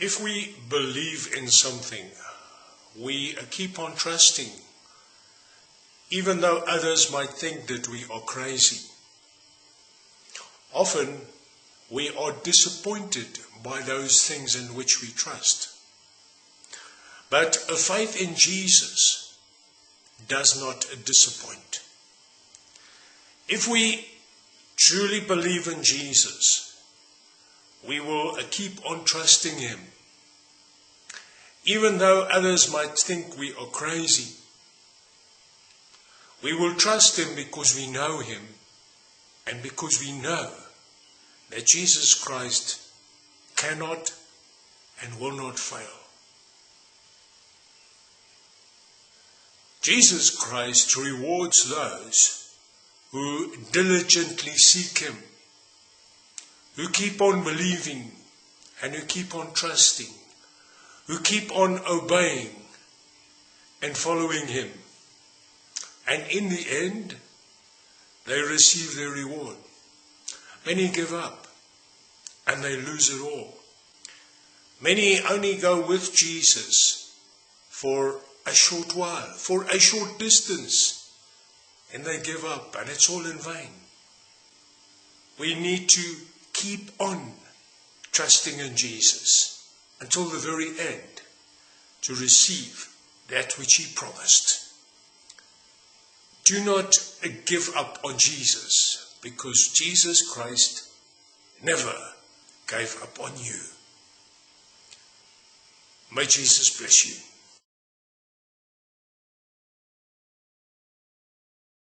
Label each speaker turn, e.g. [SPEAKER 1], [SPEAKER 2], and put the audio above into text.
[SPEAKER 1] If we believe in something, we keep on trusting, even though others might think that we are crazy. Often, we are disappointed by those things in which we trust. But a faith in Jesus does not disappoint. If we truly believe in Jesus, we will uh, keep on trusting Him. Even though others might think we are crazy, we will trust Him because we know Him and because we know that Jesus Christ cannot and will not fail. Jesus Christ rewards those who diligently seek Him who keep on believing and who keep on trusting, who keep on obeying and following Him. And in the end, they receive their reward. Many give up and they lose it all. Many only go with Jesus for a short while, for a short distance, and they give up, and it's all in vain. We need to keep on trusting in Jesus until the very end to receive that which he promised. Do not give up on Jesus because Jesus Christ never gave up on you. May Jesus bless you.